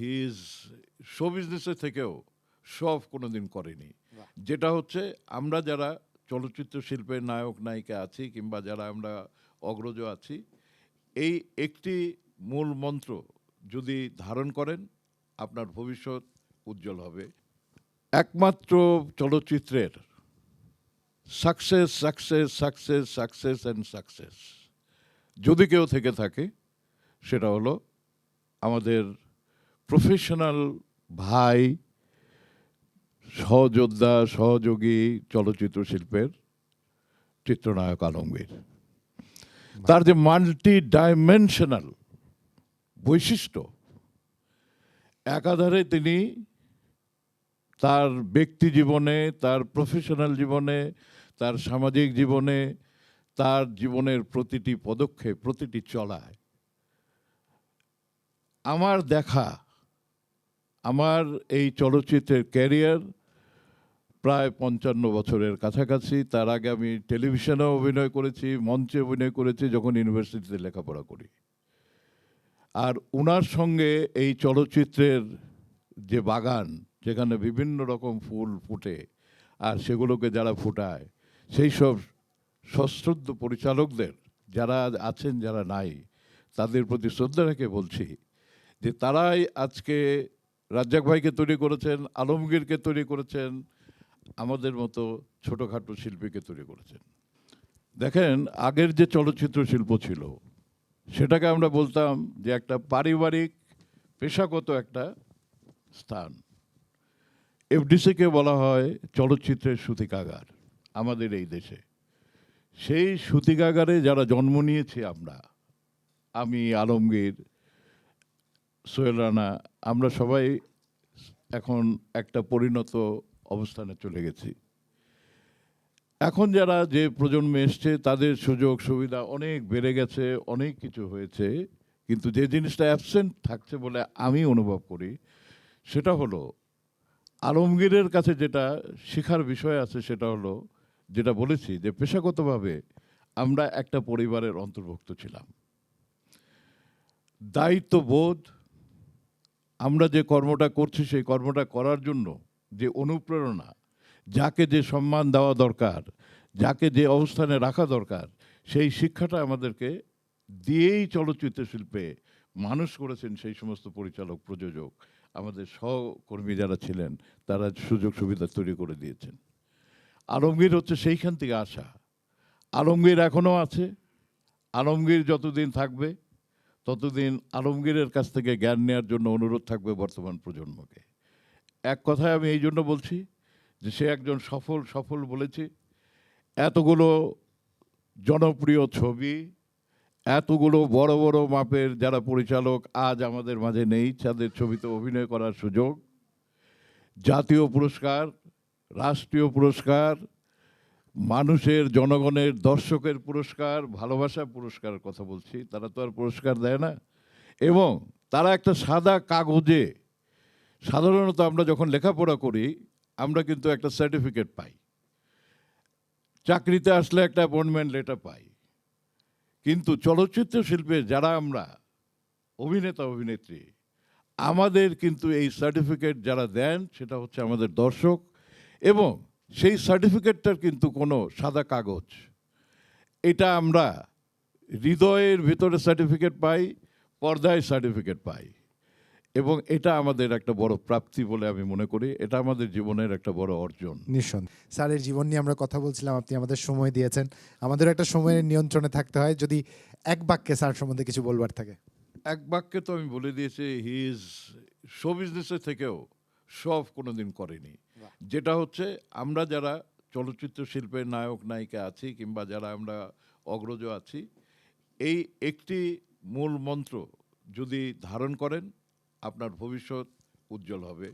He is show বিজনেসের থেকেও show off কোনোদিন করেনি। যেটা হচ্ছে আমরা যারা চলচ্চিত্র শিল্পের নায়ক নায়িকা আছি কিংবা যারা আমরা অগ্রজ আছি এই একটি মূল মন্ত্র যদি ধারণ করেন আপনার ভবিষ্যৎ উজ্জ্বল হবে। একমাত্র চলচ্চিত্রের success success success success and success যদি কেউ থেকে থাকে সেটা হলো আমাদের প্রফেশনাল ভাই, সহযোদ্ধা, সহযোগী চলচ্চিত্র শিল্পের চিত্রনায়ক আলমগীর। তার যে মাল্টি ডাইমেনশনাল বৈশিষ্ট্য, একাধারে তিনি তার ব্যক্তি জীবনে, তার প্রফেশনাল জীবনে, তার সামাজিক জীবনে, তার জীবনের প্রতিটি পদক্ষেপ, প্রতিটি চলায়। আমার দেখা আমার এই চলচ্চিত্রের ক্যারিয়ার প্রায় পঞ্চান্ন বছরের কাছাকাছি। তার আগে আমি টেলিভিশনেও অভিনয় করেছি, মঞ্চে অভিনয় করেছি, যখন ইউনিভার্সিটিতে লেখাপড়া করি। আর উনার সঙ্গে এই চলচ্চিত্রের যে বাগান, যেখানে বিভিন্ন রকম ফুল ফুটে আর সেগুলোকে যারা ফুটায়, সেই সব সশ্রদ্ধ পরিচালকদের, যারা আছেন, যারা নাই, তাদের প্রতি শ্রদ্ধা রেখে বলছি যে তারাই আজকে রাজ্জাক ভাইকে তৈরি করেছেন আলমগীরকে তৈরি করেছেন, আমাদের মতো ছোটোখাটো শিল্পীকে তৈরি করেছেন। দেখেন, আগের যে চলচ্চিত্র শিল্প ছিল, সেটাকে আমরা বলতাম যে একটা পারিবারিক, পেশাগত একটা স্থান। এফডিসিকে বলা হয় চলচ্চিত্রের সুতিকাগার আমাদের এই দেশে। সেই সুতিকাগারে যারা জন্ম নিয়েছি আমরা, আমি, আলমগীর সোহেল রানা, আমরা সবাই এখন একটা পরিণত অবস্থানে চলে গেছি। এখন যারা যে প্রজন্মে এসছে, তাদের সুযোগ সুবিধা অনেক বেড়ে গেছে, অনেক কিছু হয়েছে, কিন্তু যে জিনিসটা অ্যাবসেন্ট থাকছে বলে আমি অনুভব করি, সেটা হলো আলমগীরের কাছে যেটা শেখার বিষয় আছে, সেটা হলো যেটা বলেছি যে পেশাগতভাবে আমরা একটা পরিবারের অন্তর্ভুক্ত ছিলাম। দায়িত্ববোধ আমরা যে কর্মটা করছি, সেই কর্মটা করার জন্য যে অনুপ্রেরণা, যাকে যে সম্মান দেওয়া দরকার, যাকে যে অবস্থানে রাখা দরকার, সেই শিক্ষাটা আমাদেরকে দিয়েই চলচ্চিত্র শিল্পে মানুষ করেছেন সেই সমস্ত পরিচালক, প্রযোজক, আমাদের সহকর্মী যারা ছিলেন, তারা সুযোগ সুবিধা তৈরি করে দিয়েছেন। আলমগীর হচ্ছে সেইখান থেকে আসা। আলমগীর এখনও আছে। আলমগীর যতদিন থাকবে ততদিন আলমগীরের কাছ থেকে জ্ঞান নেওয়ার জন্য অনুরোধ থাকবে বর্তমান প্রজন্মকে। এক কথায় আমি এই জন্য বলছি যে সে একজন সফল সফল বলেছি, এতগুলো জনপ্রিয় ছবি, এতগুলো বড় বড় মাপের যারা পরিচালক আজ আমাদের মাঝে নেই, তাদের ছবিতে অভিনয় করার সুযোগ, জাতীয় পুরস্কার, রাষ্ট্রীয় পুরস্কার মানুষের, জনগণের, দর্শকের পুরস্কার ভালোবাসা পুরস্কারের কথা বলছি, তারা তো আর পুরস্কার দেয় না। এবং তারা একটা সাদা কাগজে, সাধারণত আমরা যখন লেখাপড়া করি, আমরা কিন্তু একটা সার্টিফিকেট পাই। চাকরিতে আসলে একটা অ্যাপয়েন্টমেন্ট লেটার পাই। কিন্তু চলচ্চিত্র শিল্পে যারা আমরা, অভিনেতা, অভিনেত্রী, আমাদের কিন্তু এই সার্টিফিকেট যারা দেন, সেটা হচ্ছে আমাদের দর্শক এবং সেই সার্টিফিকেটটার কিন্তু কোনো সাদা কাগজ। এটা আমরা হৃদয়ের ভিতরে সার্টিফিকেট পাই পর্দায় সার্টিফিকেট পাই। এবং এটা আমাদের একটা বড় প্রাপ্তি বলে আমি মনে করি। এটা আমাদের জীবনের একটা বড় অর্জন। নিঃসন্দেহে। স্যারের জীবন নিয়ে আমরা কথা বলছিলাম আপনি আমাদের সময় দিয়েছেন। আমাদের একটা সময়ের নিয়ন্ত্রণে থাকতে হয়। যদি এক বাক্যে স্যার সম্বন্ধে কিছু বলবার থাকে। এক বাক্যে তো আমি বলে দিয়েছি হি ইজ শো বিজনেসের থেকেও শো কোনো কোনোদিন করেনি। যেটা হচ্ছে আমরা যারা চলচ্চিত্র শিল্পের নায়ক নায়িকা আছি কিংবা যারা আমরা অগ্রজ আছি এই একটি মূল মন্ত্র যদি ধারণ করেন আপনার ভবিষ্যৎ উজ্জ্বল হবে।